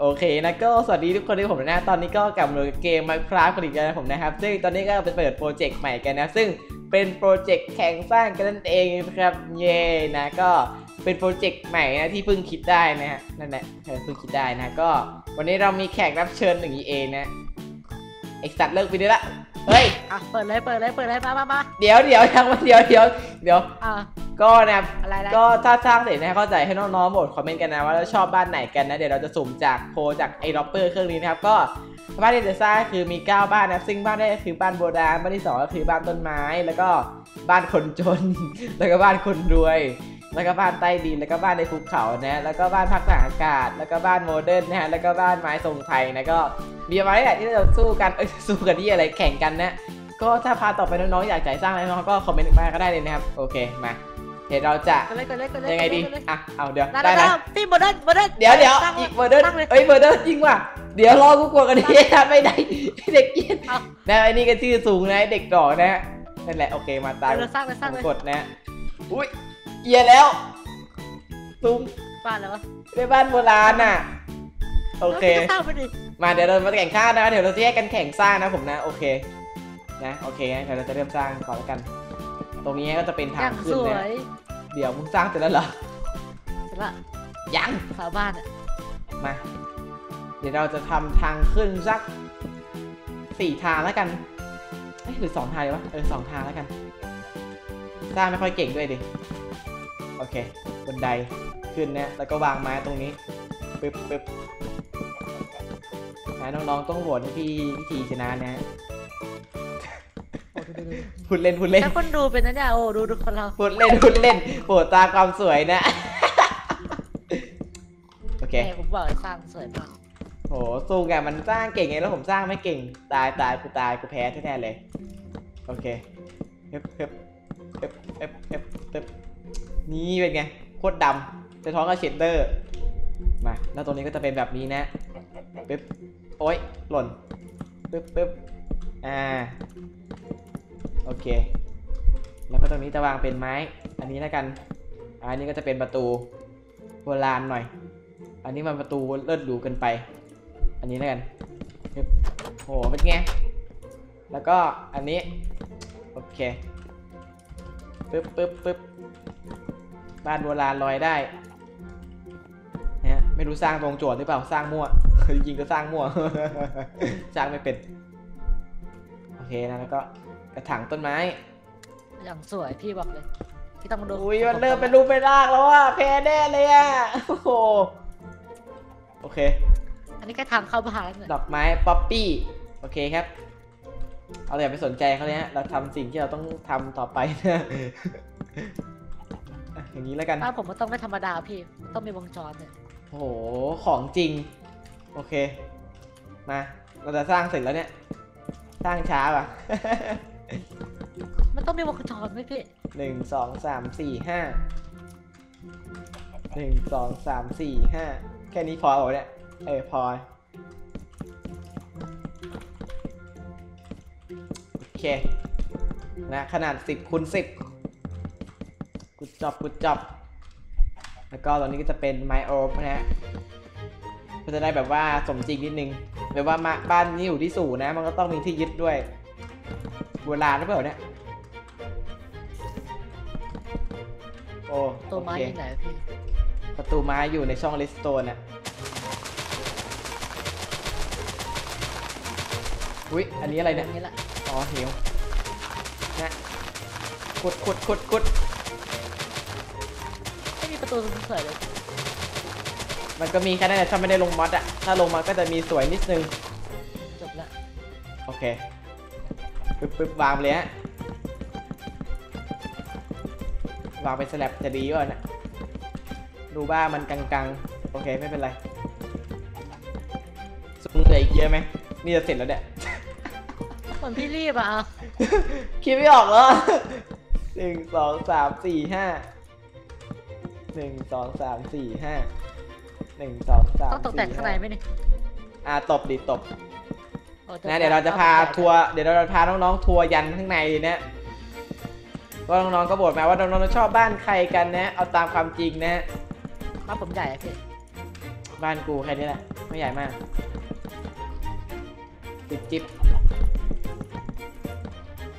โอเคนะก็สวัสดีทุกคนที่ผมนะตอนนี้ก็กลับมาอยู่กับเกม Minecraft กันอีกแล้วนะผมนะครับ ซึ่งตอนนี้ก็ไปเปิดโปรเจกต์ใหม่กันนะ ซึ่งเป็นโปรเจกต์แข่งสร้างกันนั่นเองนะครับ เย่นะก็เป็นโปรเจกต์ใหม่นะที่เพิ่งคิดได้นะฮะนั่นแหละเออเพิ่งคิดได้นะก็ วันนี้เรามีแขกรับเชิญหนึ่ง EA นะไอสัตว์เลิกไปได้ละเฮ้ยอะเปิดเลยเปิดเลยเปิดเลยมามามาเดี๋ยวเดี๋ยวยังเดี๋ยวเดี๋ยวเดี๋ยวอะ ก็นะครับอะไรอะไรก็ถ้าสร้างเสร็จนะเข้าใจให้น้องๆโหวตคอมเมนต์กันนะว่าเราชอบบ้านไหนกันนะเดี๋ยวเราจะสุ่มจากโพลจากไอ้ล็อปเปอร์เครื่องนี้นะครับก็บ้านที่จะสร้างคือมี 9 บ้านนะซึ่งบ้านแรกก็คือบ้านโบราณบ้านที่2ก็คือบ้านต้นไม้ แล้วก็บ้านคนจน แล้วก็บ้านคนรวย แล้วก็บ้านใต้ดินแล้วก็บ้านในภูเขานะแล้วก็บ้านพักตากอากาศ แล้วก็บ้านโมเดิร์นนะฮะแล้วก็บ้านไม้ทรงไทยนะก็มีประมาณนี้แหละที่เราสู้กันเอ้ยสู้กันที่อะไรแข่งกันนะก็ถ้าพาร์ทต่อไปน้องๆอยากจะให้สร้างอะไรน้องๆก็คอมเมนต์มาก็ได้เลยนะครับโอเคมา เดี๋ยวเราจะเปิดเลยเปิดเลยเปิดเลยยังไงดีเปิเลยอะเอาเดี๋ยวได้ได้ได้ไหมพี่โมเดิร์นโมเดิร์นเดี๋ยวเดี๋ยวตั้งอีกเบอร์เดิร์ตั้งเลยเอ้ยเบอร์เดิร์จริงว่ะเดี๋ยวรอกูกลัวกันดิไม่ได้เด็กเกียนเอานะไอ้นี่ก็ชื่อสูงนะไอ้เด็กดอกนะนั่นแหละโอเคมาตามเดี๋ยวสร้างเลยสร้างเลยกดนะอุ้ยเอียแล้วสูงบ้านแล้ววะในบ้านโบราณน่ะโอเคแล้วพี่ก็สร้างไปดิมาเดี๋ยวเรามาแข่งข้างนะเดี๋ยวเราจะแยกกันแข่งสร้างนะผมนะโอเคนะโอเคงั้นเดี๋ยวเราจะเริ่มสร้างก่อนแล้วกัน ตรงนี้ก็จะเป็นอทาย่างงขึ้สนวนะยเดี๋ยวมึงสร้างเสร็จแล้วเหรอเสร็จละยังฝาบ้านอะมา เดี๋ยวเราจะทำทางขึ้นสักสี่ทางแล้วกันเอ้ยหรือสองทางเลยวะเออสองทางแล้วกันสร้างไม่ค่อยเก่งด้วยดิโอเคบนไดขึ้นเนี่ยแล้วก็วางไม้ตรงนี้ปึ๊บปึ๊บนะน้องๆต้องโหวตให้พี่พี่ทีชนะนะฮะโอ้ดูดูดู พูดเล่นพูดเล่นถ้าคนดูเป็นนะเนี่ยโอ้ดูดูคนเราพูดเล่นพูดเล่นโปรดตามความสวยนะ โอเคแม่ผมบอกให้สร้างสวยมากโหสู้ไงมันสร้างเก่งไงแล้วผมสร้างไม่เก่ง ตายตายกูตายกูแพ้แท้ๆเลย โอเคเฮึบเฮึบเฮึบเฮึบเฮึบเฮึบนี่เป็นไงโคตรดำจะท้องกับเชดเดอร์มาแล้วตัวนี้ก็จะเป็นแบบนี้นะปึ๊บโอ๊ยหล่นปึ๊บปึ๊บอ่า โอเค แล้วก็ตรงนี้จะวางเป็นไม้ อันนี้แล้วกัน อันนี้ก็จะเป็นประตูโบราณหน่อย อันนี้มันประตูเลิศหรูเกินไป อันนี้แล้วกันปึ๊บโหเป็นไง แล้วก็อันนี้ โอเค ปึ๊บปึ๊บปึ๊บบ้านโบราณลอยได้นะฮะไม่รู้สร้างตรงโจทย์หรือเปล่า สร้างมั่ว จริงๆก็สร้างมั่ว สร้างไม่เป็น โอเคนะแล้วก็ กระถางต้นไม้ อย่างสวยพี่บอกเลย พี่ต้องมาดูอุ้ยมันเริ่มเป็นรูปเป็นร่างแล้วอะแพ้แน่เลยอะโอ้โหโอเค อันนี้แค่ทางเข้าบ้านเนี่ยดอกไม้ป๊อปปี้โอเคครับ เอาอย่าไปสนใจเขาเลยฮะเราทำสิ่งที่เราต้องทำต่อไปนะอะอย่างนี้แล้วกันบ้านผมมันต้องไม่ธรรมดาพี่มันต้องมีวงจรเนี่ยโอ้โห ของจริง โอเค มา เราจะสร้างเสร็จแล้วเนี่ย สร้างช้าป่ะ มันต้องมีวงจรไหมพี่หนึ่งสองสามสี่ห้าหนึ่งสองสามสี่ห้าแค่นี้พอเหรอเนี่ย เออพอ โอเค นะ ขนาด10คูณ10กุดจอบกุดจอบ แล้วก็ตอนนี้ก็จะเป็นไมโอฟนะฮะก็จะได้แบบว่าสมจริงนิดนึงแบบว่ามาบ้านนี้อยู่ที่สูงนะ มันก็ต้องมีที่ยึดด้วย โบราณหรือเปล่าเนี่ย โอ้ตัวไม้โอเคที่ไหนพี่ประตูไม้อยู่ในช่องลิสโตนอะอุ๊ย อันนี้อะไรเนี่ยย่างนี้แหละอ๋อเหวนะขุดขุดขุดขุดไม่มีประตูสวยเลยมันก็มีแค่นั้นแหละถ้าไม่ได้ลงมอดอะถ้าลงมาก็จะมีสวยนิดนึง จบละ โอเค ปึ๊บปึ๊บวางไปเลยฮะวางเป็นสแลบจะดีกว่านะดูบ้ามันกังๆ โอเคไม่เป็นไรสุดเหลืออีกเยอะไหมนี่จะเสร็จแล้วเนี่ยเหมือนพี่รีบอะอะ คิดไม่ออกเหรอหนึ่งสองสามสี่ห้าหนึ่งสองสามสี่ห้าหนึ่งสองสามต้องตกแต่งข้างในไหมนี่อ่าตบดิตบโอ้ตก นะแต่งเดี๋ยวเราจะพาตกแต่งทัวร์เดี๋ยวเราจะพาน้องๆทัวร์ยันข้างในเลยนะว่าน้องๆก็บอกมาว่าน้องๆชอบบ้านใครกันนะ เอาตามความจริงนะบ้านผมใหญ่อะพี่บ้านกูแค่นี้แหละไม่ใหญ่มากจิบจิบ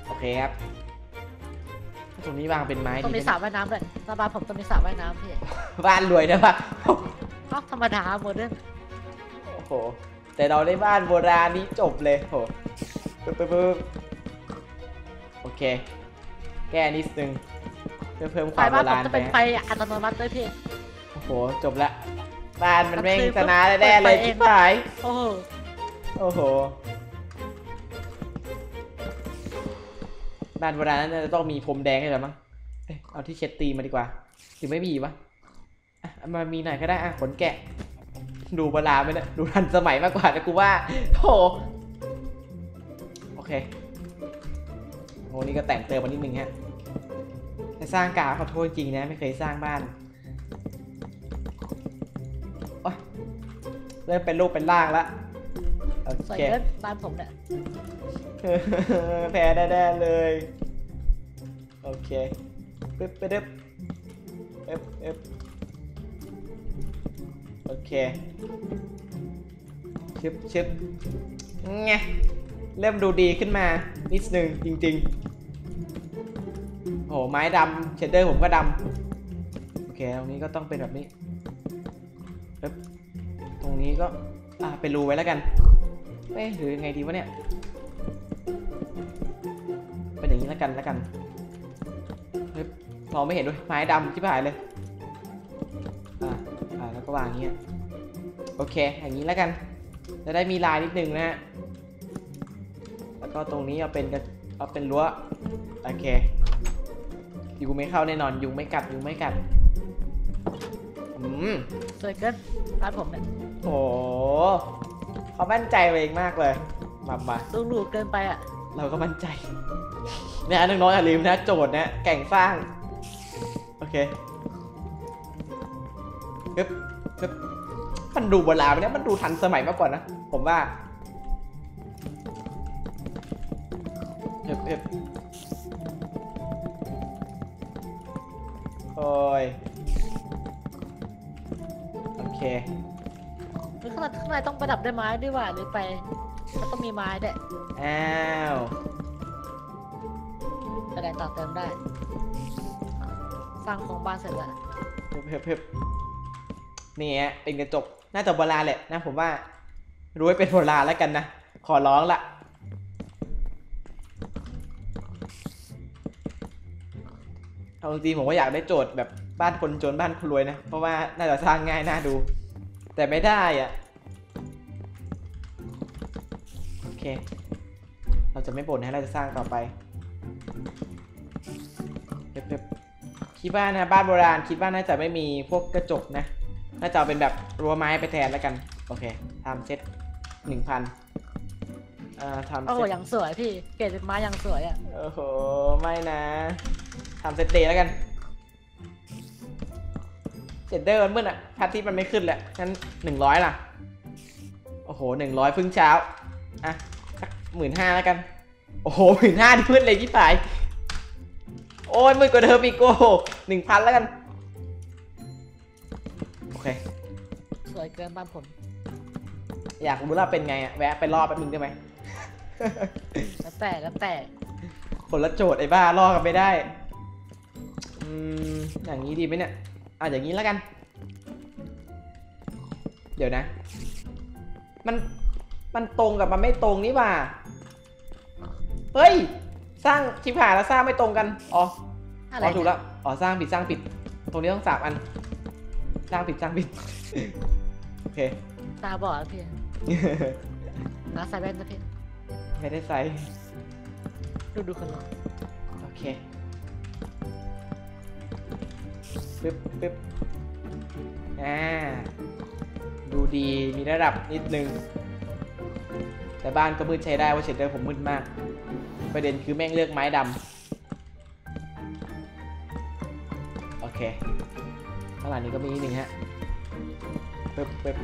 โอเคครับตรงนี้วางเป็นไม้ต้องดีมีไหสระว่ายน้ำด้วยหน้าบ้านผมต้องมีสระว่ายน้ำพี่บ้านรวยนะปะเอ้าธรรมดาโมเดิร์นโอ้โห แต่เราได้บ้านโบราณนี้จบเลยโหปึ๊บปึ๊บปึ๊บโอเค แก้นิดนึงเพื่อเพิ่มคไฟวามโบบ้านผมราณจะไปเป็นไฟอัตโนมัติด้วยพี่ โอ้โห จบละ บ้านมันแม่งมันคือชนะแน่ๆเลยเปิดไฟเอง ชิบหาย โอ้โหโอ้โห บ้านโบราณนั้นน่าจะต้องมีพรมแดงให้แล้วมั้งเอ้ยเอาที่เช็ดตีมาดีกว่า หรือไม่มีวะอะเอามามีหน่อยก็ได้อะขนแกะ ดูโบราณไหมเนี่ยดูทันสมัยมากกว่านะกูว่าโอ้โหโอเคโอ้นี่ก็แต่งเติมมานิดนึงฮะแต่สร้างกาขอโทษจริงนะ ไม่เคยสร้างบ้านโอ๊ยเริ่มเป็นรูปเป็นร่างละโอสวยเค เกินบ้านผมเนี่ยแพ้แน่ๆเลย โอเคปึ๊บปึ๊บปึ๊บเอ๊บเอ๊บ โอเคชึบชึบไงเริ่มดูดีขึ้นมานิดนึงจริงๆโอ้โหไม้ดำเชดเดอร์ผมก็ดำโอเคตรงนี้ก็ต้องเป็นแบบนี้บตรงนี้ก็อ่าเป็นรูไว้แล้วกันเอ๊ะหรือไงดีวะเนี่ยเป็นอย่างนี้แล้วกันแล้วกันเฮ้ยมองไม่เห็นด้วยไม้ดำที่ผายเลย อ่าอ่าแล้วก็วางอย่างเงี้ยโอเค อย่างนี้แล้วกัน จะได้มีลายนิดนึงนะฮะ แล้วก็ตรงนี้เอาเป็นกระเอาเป็นรั้ว โอเคยุงไม่เข้าแน่นอน ยุงไม่กัด ยุงไม่กัด อืมสวยเกินบ้านผมเนี่ย โอ้โหเขามั่นใจตัวเองมากเลย มามาดูหรูเกินไปอะ เราก็มั่นใจ เนี่ยน้องๆอย่าลืมนะ โจทย์นะ แก่งสร้าง โอเค ปึ๊บปึ๊บมันดูโบราณไหมเนี่ยมันดูทันสมัยมากกว่านะ ผมว่าเอ๊บเอ๊บโอ้ยโอเคหรือข้างในข้างในต้องประดับด้วยไม้ด้วยว่าหรือไปก็ต้องมีไม้ด้วยอ้าวกระไดต่อเติมได้อะสร้างโครงบ้านเสร็จแล้วเพิ่มเพิ่มเพิ่ม นี่ฮะเป็นกระจกน่าจะโบราณแหละนะผมว่ารู้ไว้เป็นโบราณแล้วกันนะ ขอร้องละเอาจริงผมก็อยากได้โจทย์แบบบ้านคนจนบ้านคนรวยนะ เพราะว่าน่าจะสร้างง่ายน่าดู แต่ไม่ได้อะโอเค เราจะไม่บ่นให้เราจะสร้างต่อไปเพิ่มเพิ่มคิดว่านะบ้านโบราณคิดว่าน่าจะไม่มีพวกกระจกนะ น่าจะเอาเป็นแบบรั้วไม้ไปแทนแล้วกัน โอเคทำเซตหนึ่งพันอ่าทำโอ้โหเซตยังสวยพี่ เกรดเป็นไม้ยังสวยอะ โอ้โห ไม่นะทำเซตเดย์แล้วกันเจ็ดเดอร์มันมืดอะพระอาทิตย์มันไม่ขึ้นแหละงั้นหนึ่งร้อยล่ะ โอ้โหหนึ่งร้อยพึ่งเช้า อะสักหมื่นห้าแล้วกัน โอ้โหหมื่นห้าที่มืดเลยที่ปลาย โอ้ยมืดกว่าเดิมอีกโอ้โหหนึ่งพันแล้วกันโอ เค สวยเกินบ้านผมอยากรู้ว่าเป็นไงอะแวะไปรอบแป๊บนึงได้ไหม แล้วแต่แล้วแต่คนละโจทย์ไอ้บ้ารอกันไม่ได้อืมอย่างนี้ดีไหมเนี่ยอะอย่างนี้แล้วกัน เดี๋ยวนะ มันมันตรงกับมันไม่ตรงนี่หว่า เฮ้ย สร้างชิบหายแล้วสร้างไม่ตรงกัน อ๋ออะไรอ๋อถูกเนี่ยแล้ว อ๋อสร้างผิดสร้างผิด ตรงนี้ต้องสามอัน สร้างผิดสร้างผิด โอเค ตาบอดอะพี่น้าใส่แว่นนะพี่ไม่ได้ใส่ดูดูคนนอนโอเคปึ๊บปึ๊บอ่า ดูดีมีระดับนิดนึง แต่บ้านก็มืดใช้ได้ว่าะเฉดเดอร์ผมมืดมาก ประเด็นคือแม่งเลือกไม้ดำโอเค ข้างหลังนี้ก็มีนิดนึงฮะปึ๊บปึ๊บ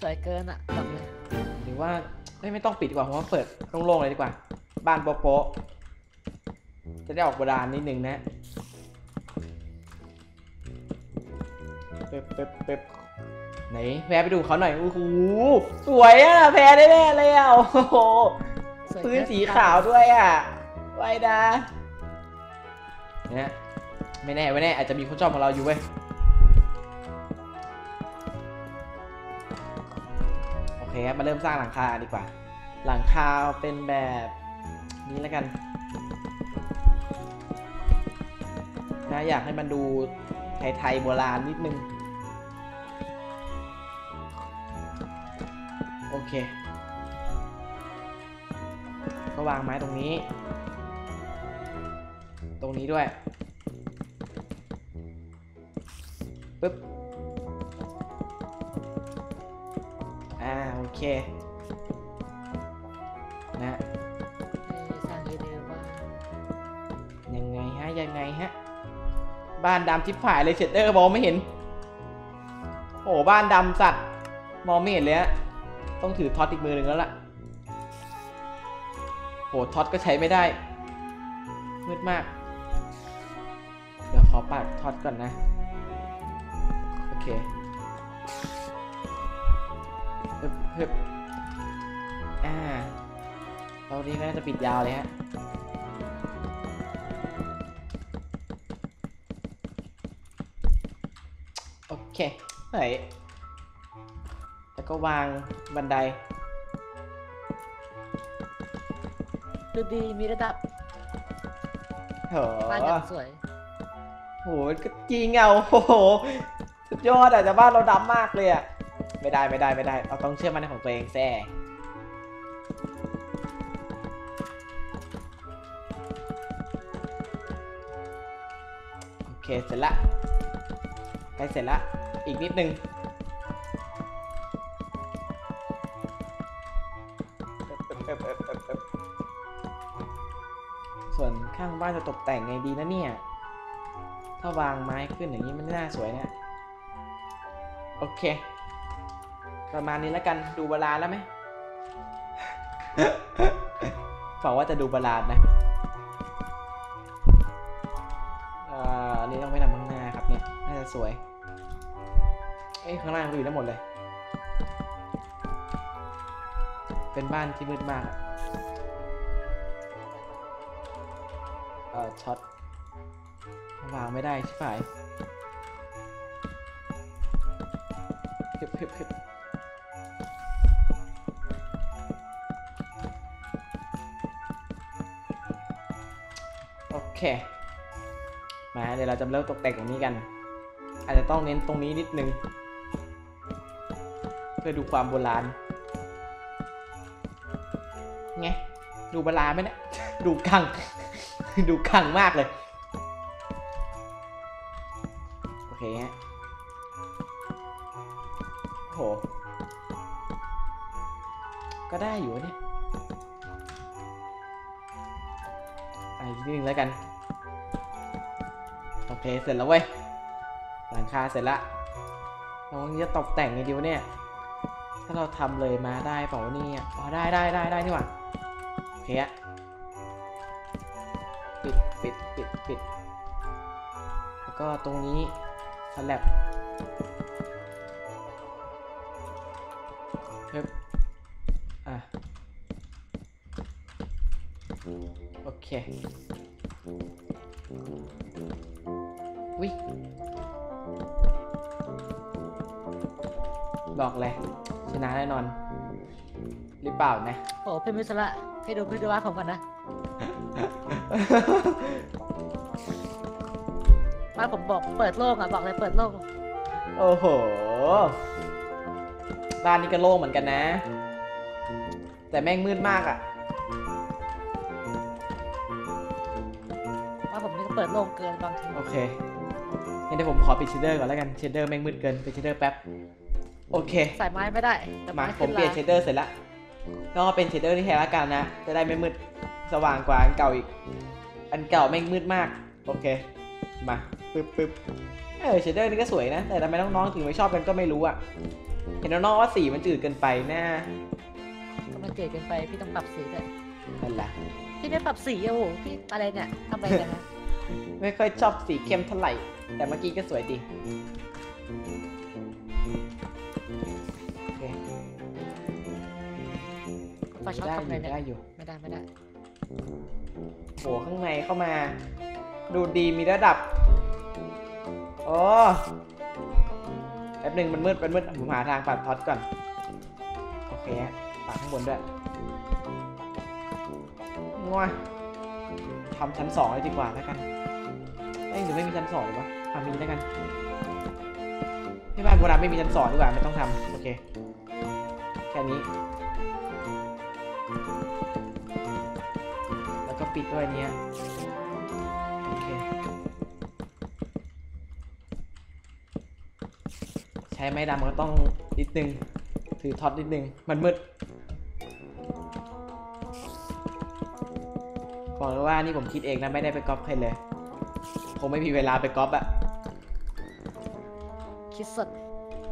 สวยเกินอะบอกเลยหรือว่าไม่ไม่ต้องปิดดีกว่าเพราะว่าเปิดโล่งๆเลยดีกว่า บ้านโป๊ะๆจะได้ออกโบราณนิดนึงนะปึ๊บปึ๊บปึ๊บไหนแพ้ไปดูเขาหน่อยโอ้โหสวยอะแพ้แน่ๆเลยอะโอ้โหสวยพื้นแค่สีขาวด้วยอะไว้นะเนี่ย ไม่แน่ไม่แน่อาจจะมีคนชอบของเราอยู่เว้ยโอเคครับมาเริ่มสร้างหลังคาดีกว่า หลังคาเป็นแบบนี้แล้วกันนะอยากให้มันดูไทยๆโบราณนิดนึง โอเค ก็วางไม้ตรงนี้ ตรงนี้ด้วย ปึ๊บ อ่า โอเค นะเอ้ยสร้างเร็วๆว่ายังไงฮะ ยังไงฮะ บ้านดำทิพผายเลยเชดเดอร์มองไม่เห็น โอ้บ้านดำสัตว์ มองไม่เห็นเลยฮะ ต้องถือท็อตอีกมือหนึ่งแล้วล่ะโหท็อตก็ใช้ไม่ได้ มืดมาก เดี๋ยวขอปัดท็อตก่อนนะโอ เคฮึบฮึบอ่าเราดีก็น่าจะปิดยาวเลยฮะโอเคไหนแล้วก็วางบันไดดูดีมีระดับโหบ้านอย่างสวย โหก็จริงอะโอ้โหสุ ดยอดอะแต่บ้านเราดำมากเลยอะไม่ได้ไม่ได้ไม่ได้ เราต้องเชื่อมั่นในของตัวเองแซ่โอเคเสร็จละใกล้เสร็จละอีกนิดนึงส่วนข้างบ้านจะตกแต่งไงดีนะเนี่ย ถ้าวางไม้ขึ้นอย่างนี้มันน่าสวยเนะ โอเค ประมาณนี้แล้วกันดูบาลาแล้วไหมบอกว่าจะดูบาลานนะอันนี้ต้องไปทำข้างหน้าครับเนี่ยน่าจะสวย เอ้ยข้างล่างก็อยู่ได้หมดเลย เป็นบ้านที่มืดมากอะเอ่อช็อตวางไม่ได้ใช่ไหม เค มาเดี๋ยวเราจะเริ่มตกแต่งตรงนี้กัน อาจจะต้องเน้นตรงนี้นิดนึง เพื่อดูความโบราณ ไง ดูโบราณไหมเนี่ย ดูกัง ดูกังมากเลย โอเคฮะโห ก็ได้อยู่เนี่ย นิดนึงแล้วกัน โอเค เสร็จแล้วเว้ย หลังคาเสร็จละเราจะตกแต่งไงดีวะเนี่ย ถ้าเราทำเลยมาได้เปล่านี่อ๋อได้ได้ได้ได้นี่หว่าโอเคอะปิดปิดปิดปิด แล้วก็ตรงนี้สลับเพิ่ เควิบอกเลย ชนะแน่นอน หรือเปล่านะ โอ้เป็นมิสระให้ดูพิธีวัตรของมันนะบ้านผมบอกเปิดโล่งอะ บอกเลยเปิดโล่งโอ้โห บ้านนี้ก็โล่งเหมือนกันนะ แต่แม่งมืดมากอะ่ เปิดโล่งเกินบางทีโอเคงั้นเดี๋ยวผมขอปิดเชดเดอร์ก่อนแล้วกันเชดเดอร์แม่งมืดเกินปิดเชดเดอร์แป๊บ โอเค ใส่ไม้ไม่ได้แต่มาไม้ผมขึ้นเปลี่ยนลาเชดเดอร์เสร็จละก็เป็นเชดเดอร์ที่แท้ละกันนะ จะได้ไม่มืดสว่างกว่าอันเก่าอีก อันเก่าแม่งมืดมาก โอเค มาปึ๊บปึ๊บเออเชดเดอร์นี่ก็สวยนะ แต่ทำไมน้องๆถึงไม่ชอบกันก็ไม่รู้อะเห็นน้องๆว่าสีมันจืดเกินไปนะก็มันเจ๋เกินไปพี่ต้องปรับสีด้วยนั่นแหละพี่ไม่ปรับสีอะโอ้โหพี่อะไรเนี่ยทำอะไรกันนะ ไม่ค่อยชอบสีเข้มเท่าไหร่ แต่เมื่อกี้ก็สวยดีโอเคไฟช็อตได้อทำไงยู่เนี่ยได้อยู่ไม่ได้ไม่ได้ โหข้างในเข้ามา ดูดีมีระดับโอ้แป๊บหนึ่งมันมืดมันมืดผมหาทางปัดท็อตก่อน โอเคฮะปัดข้างบนด้วยงัวทำชั้นสองเลยดีกว่าแล้วกัน เอ้ยหรือไม่มีชั้นสองหรือวะทำมีแล้วกันที่บ้านโบราณไม่มีชั้นสองดีกว่าไม่ต้องทำโอเค แค่นี้ แล้วก็ปิดด้วยเนี้ยโอเค ใช้ไม้ดำก็ต้องนิดนึง ถือท็อตนิดนึง มันมืดบอกเลยว่านี่ผมคิดเองนะ ไม่ได้ไปก๊อปใครเลย คงไม่มีเวลาไปก๊อปอะคิดสด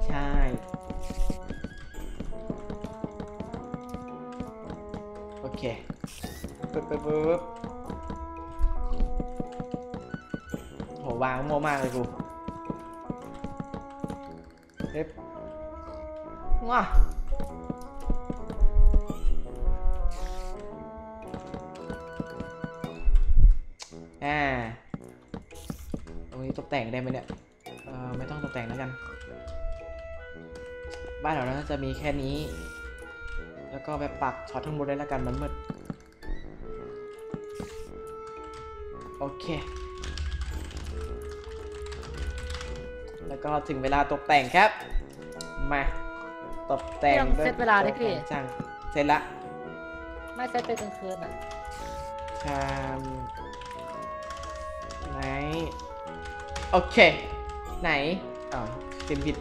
ใช่ โอเคปึ๊บปึ๊บปึ๊บโหวางโมมากเลยกูเฮ้ยว้า ได้ไหมเนี่ยเออไม่ต้องตกแต่งแล้วกัน บ้านเราน่าจะมีแค่นี้ แล้วก็แบบปักช็อตทั้างบนได้แล้วกันมันมืดโอเค แล้วก็ถึงเวลาตกแต่งครับ มาตกแต่งไม่ต้องเซตเวลาเลยพี่จังเสร็จละ ไม่เซตเป็นกลางคืนอะชา โอเค ไหนอ๋อพิมพ์ผิด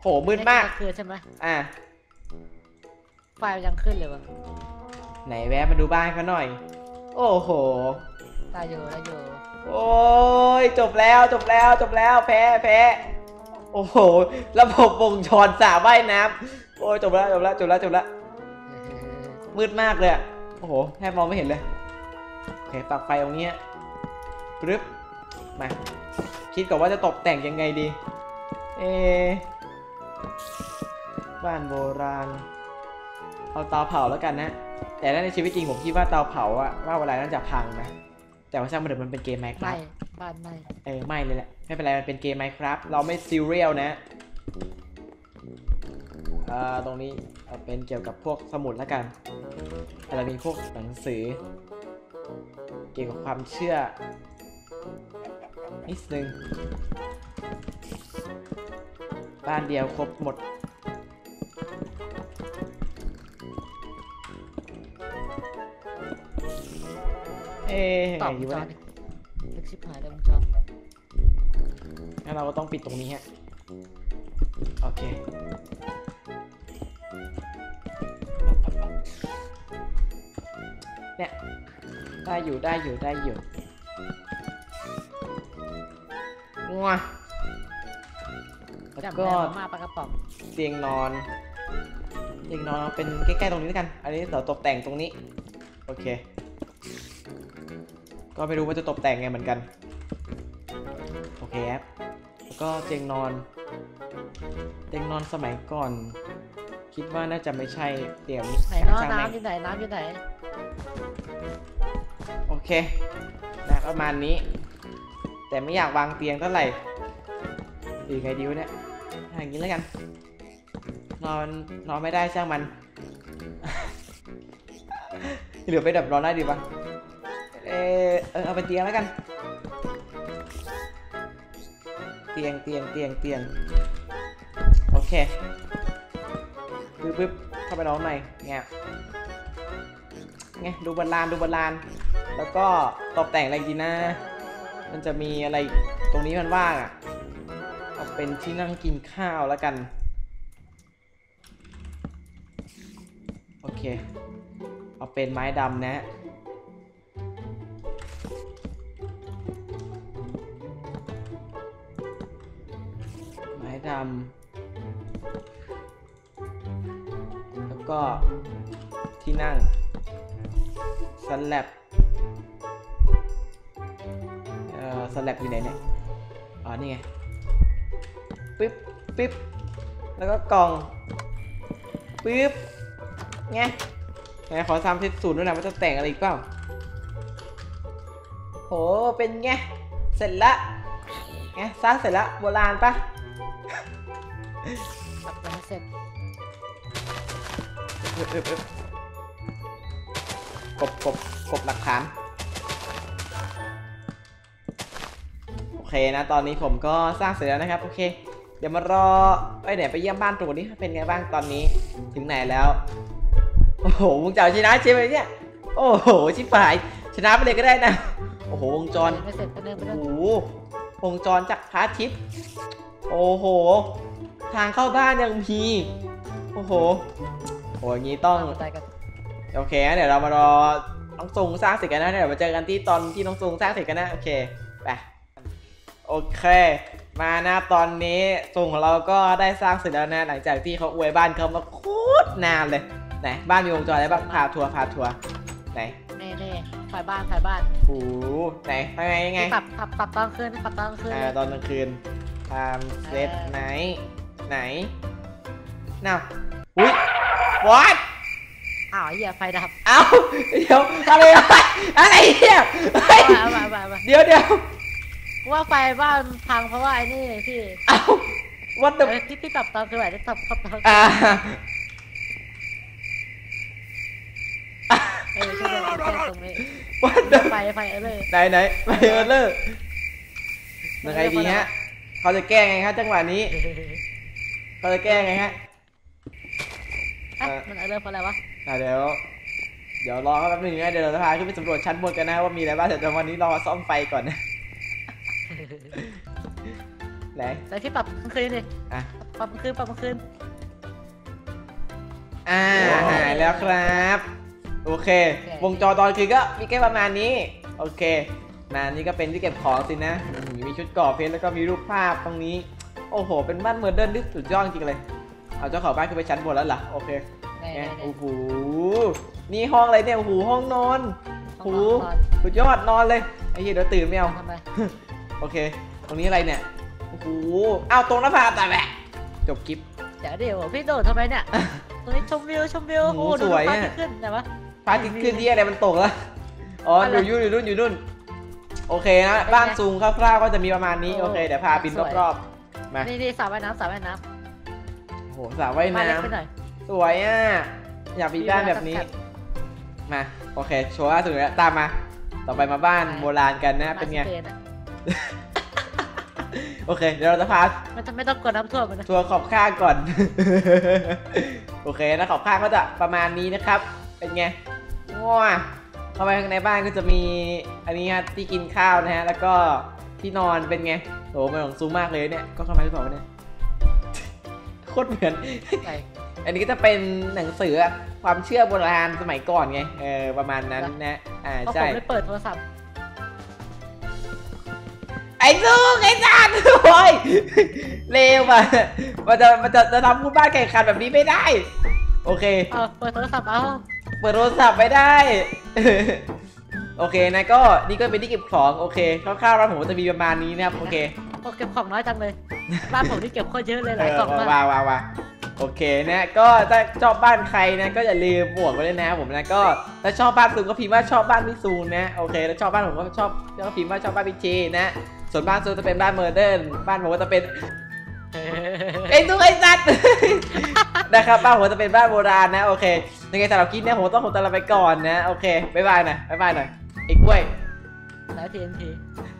โหมืดมากกลางคืนใช่ไหมอะไฟมันยังขึ้นเลยวะไหนแวะมาดูบ้านเขาหน่อย โอ้โหได้อยู่ได้อยู่โอ้ยจบแล้วจบแล้วจบแล้วแพ้แพ้โอ้โหระบบวงจรสระว่ายน้ำโอ้ยจบแล้วจบแล้วจบแล้วจบแล้วมืดมากเลยอะโอ้โหแทบมองไม่เห็นเลยโอเคปักไฟตรงเนี้ย ปึ๊บมาคิดก่อนว่าจะตกแต่งยังไงดี เอะบ้านโบราณ เอาเตาเผาแล้วกันนะ แต่ถ้าในชีวิตจริงผมคิดว่าเตาเผาอะว่าเวลาน่าจะพังนะแต่ว่าช่างมันเถอะมันเป็นเกมไมค์คไม่รับบ้านไม่เออไม่เลยแหละไม่เป็นไรมันเป็นเกมไมค์ครับเราไม่ซีเรียลนะอ่าตรงนี้เอาเป็นเกี่ยวกับพวกสมุดแล้วกันอาจจะมีพวกหนังสือ เกี่ยวกับความเชื่อ นิดนึง บ้านเดียวครบหมด เอ๊ะยังต่อไงวดีงจวะรเนี่ย เล็กชิบหายเลยวงจรงั้นเราก็ต้องปิดตรงนี้ฮะ โอเค เนี่ย ได้อยู่ได้อยู่ได้อยู่ งัวแล้วจำก็ได้มาม่าปลากระป๋องเตียงนอนเตียงนอนเอาเป็นใกล้ๆตรงนี้แล้วกัน อันนี้เดี๋ยวตกแต่งตรงนี้ โอเค ก็ไม่รู้ว่าจะตกแต่งไงเหมือนกัน โอเคครับแล้วก็เตียงนอน เตียงนอนสมัยก่อน คิดว่าน่าจะไม่ใช่เตียงนี้ไหนเนาะช่างแม่ง น้ำอยู่ไหนน้ำอยู่ไหนโอเคนะประมาณนี้ แต่ไม่อยากวางเตียงเท่าไหร่ดีไงดีวะเนี่ยอย่างนี้แล้วกัน นอนนอนไม่ได้ช่างมันเหลือไปดับนอนได้ดีปะเออเออเอาไปเตียงแล้วกัน เตียงเตียงเตียงเตียงโอเคปึ๊บปึ๊บเข้าไปนอนใหม่เงี้ยไงดูบอลลานดูบอลลาน แล้วก็ตกแต่งอะไรดีนะ มันจะมีอะไรตรงนี้มันว่างอะเอาเป็นที่นั่งกินข้าวแล้วกัน โอเค เอาเป็นไม้ดำนะไม้ดำแล้วก็ที่นั่งสแลบ สแลบอยู่ไหนเนี่ย อ๋อ นี่ไงปึ๊บปึ๊บ แล้วก็กล่องปึ๊บไงไหนขอซ้ำเซตศูนย์ด้วยนะว่าจะแต่งอะไรอีกเปล่าโห เป็นไง เสร็จละไงสร้างเสร็จละโบราณปะปรับยังไม่เสร็จอึบอึบอึบกบกบกบหลักฐาน เคนะ ตอนนี้ผมก็สร้างเสร็จแล้วนะครับ โอเค เดี๋ยวมารอไอ้ยเดี๋ยวไปเยี่ยมบ้านตรงนี้เป็นไงบ้างตอนนี้ ถึงไหนแล้ว โอ้โหวงจรชนะใช่ไหมเนี่ย โอ้โห ชิบหาย ชนะไปเลยก็ได้นะ โอ้โห วงจรยังไม่เสร็จก็เนื่องไปโอ้เรื่อโหวงจรจากพระอาทิตย์ โอ้โห ทางเข้าบ้านยังมี โอ้โห โอ้ยอย่างนี้ต้องตามใจกันโอเคงั้นเดี๋ยวเรามารอน้องซุงสร้างเสร็จกันนะเดี๋ยวมาเจอกันที่ตอนที่น้องซุงสร้างเสร็จกันนะ โอเค ไป โอเค มานะตอนนี้ซุงของเราก็ได้สร้างเสร็จแล้วนะ หลังจากที่เขาอวยบ้านเขามาโคตรนานเลย ไหน บ้านมีวงจรอะไรบ้างพาทัวร์พาทัวร์ไหนเน่เน่ๆฝ่ายบ้านฝ่ายบ้านโอ้โหไหนทำไงยังไงปรับปรับปรับตอนคืนปรับตอนคืนอ่าตอนกลางคืนทำเซตไหนไหนน่ะอุ้ย what อ้าวเหี้ยไฟดับ เอ้าเดี๋ยวอะไรวะอะไรเนี่ยเฮ้ยเอามาเอามาเอามาเดี๋ยวเดี๋ยว ว่าไฟบ้านพังเพราะว่าไอ้นี่พี่เอ้า what the เอ้ยพี่พี่ปรับตอนคืนไหวได้ปรับปรับตอนคืนอ่าเออช่วยกันแก้ตรงนี้ what the ไฟไฟเออเลย ไหนไหนไปเออเลอร์ยังไงดีฮะเขาจะแก้ไงครับจังหวะนี้เขาจะแก้ไงฮะเอ๊ะมันเออเลยเพราะอะไรวะ อะเดี๋ยวเดี๋ยวรอแป๊บนึงนะเดี๋ยวเราจะพาขึ้นไปสำรวจชั้นบนกันนะว่ามีอะไรบ้างแต่วันนี้รอซ่อมไฟก่อนนะ ไหนแต่พี่ปรับกลางคืนดิอะปรับกลางคืนปรับกลางคืนอ่าหายแล้วครับ โอเค วงจรตอนคือก็มีแค่ประมาณนี้ โอเคมานี่ก็เป็นที่เก็บของสินะอืมมีชุดก่อเพชรแล้วก็มีรูปภาพตรงนี้ โอ้โห เป็นบ้านเมอร์เดิร์นที่สุดยอดจริงๆเลย เอาเจ้าของบ้านขึ้นไปชั้นบนแล้วเหรอ โอเคแน่ไงๆๆโอ้โห นี่ห้องอะไรเนี่ย โอ้โห ห้องนอนห้โอ้องโหนอนสุดยอดนอนเลย ไอ้เหี้ยเดี๋ยวตื่นไม่เอาทำไม โอเค ตรงนี้อะไรเนี่ย โอ้โหอ้าวตรงหน้าผาแต่แหละจบคลิป เดี๋ยวเดี๋ยวพี่โดดทำไมเนี่ย ตรงนี้ชมวิวชมวิว โอ้โอ้โหโหดูสวยฟ้าอะที่ขึ้นแต่ว่า พระอาทิตย์ขึ้นที่อะไรมันตกแล้วอ๋ออะไร อยู่นู่นอยู่นู่นอยู่นู่น โอเคนะ บ้านซูงคร่าวๆก็จะมีประมาณนี้ โอเค เดี๋ยวพาบินสวยรอบๆ มา นี่นี่สระว่ายน้ำสระว่ายน้โอ้โหสระว่ายำมาเล็กไปน้ำหน่อยสวยอะ อยากมีบ้านแบบนี้ มา โอเค โชว์ล่าสุดแล้วตามมา ต่อไปมาบ้านโบราณกันนะ เป็นไงมาสปอะ โอเค เดี๋ยวเราจะพาไม่ต้องไม่ต้องกลัวน้ำท่วมมันนะทัวร์ขอบข้างก่อน โอเคนะขอบข้างก็จะประมาณนี้นะครับ เป็นไงว้าเข้าไปข้างในบ้านก็จะมีอันนี้ฮะที่กินข้าวนะฮะ แล้วก็ที่นอนเป็นไงโอ้มันของซูมมากเลยเนี่ย ก็เข้ามาหรือเปล่าวะเนี่ยโคตรเหมือนใช่อันนี้ก็จะเป็นหนังสือความเชื่อโบราณสมัยก่อนไง เออประมาณนั้นนะ อ่าเพราะผใช่ มไม่เปิดโทรศัพท์ ไอ้ซูงไอ้จานโอ้ยเลวอะมันจะมันจะจะทำพูดบ้านแข่งขันแบบนี้ไม่ได้ โอเค เอาเปิดโทรศัพท์เอาเปิดโทรศัพท์ไม่ได้ โอเคนะก็นี่ก็เป็นที่เก็บของโอเคคร่าวๆแล้วผมก็จะมีประมาณนี้นะครับโอเคโอ้เก็บของน้อยจังเลยบ้านผมนี่เก็บโคตรเยอะเลยหเอลายอกล่องมากว้าวว้าวว้าวโอเคนะก็ถ้าชอบบ้านใครนะก็อย่าลืมบวกไว้เลยนะผมนะก็ถ้าชอบบ้านซูงก็พิมพ์ว่าชอบบ้านพี่ซูงนะโอเค แล้วชอบบ้านผมก็ชอบก็พิมพ์ว่าชอบบ้านพี่เจนะ ส่วนบ้านซูงจะเป็นบ้านเมอร์เดิร์นบ้านผมก็จะเป็นไอ้ตุ๊กไอ้สัตว์นะครับบ้านผมจะเป็นบ้านโบราณนะโอเคยังไงสำหรับคลิปเนี้ยผมต้องขอตัวลาไปก่อนนะโอเคบ๊ายบายหน่อยบ๊ายบายหน่อยไอ้กล้วยแล้วทีนที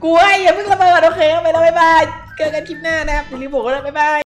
กล้วยอย่าเพิ่งระเบิดโอเคไปแล้วบ๊ายบายเจอกันคลิปหน้านะครับอย่าลืมบอกว่าบ๊ายบาย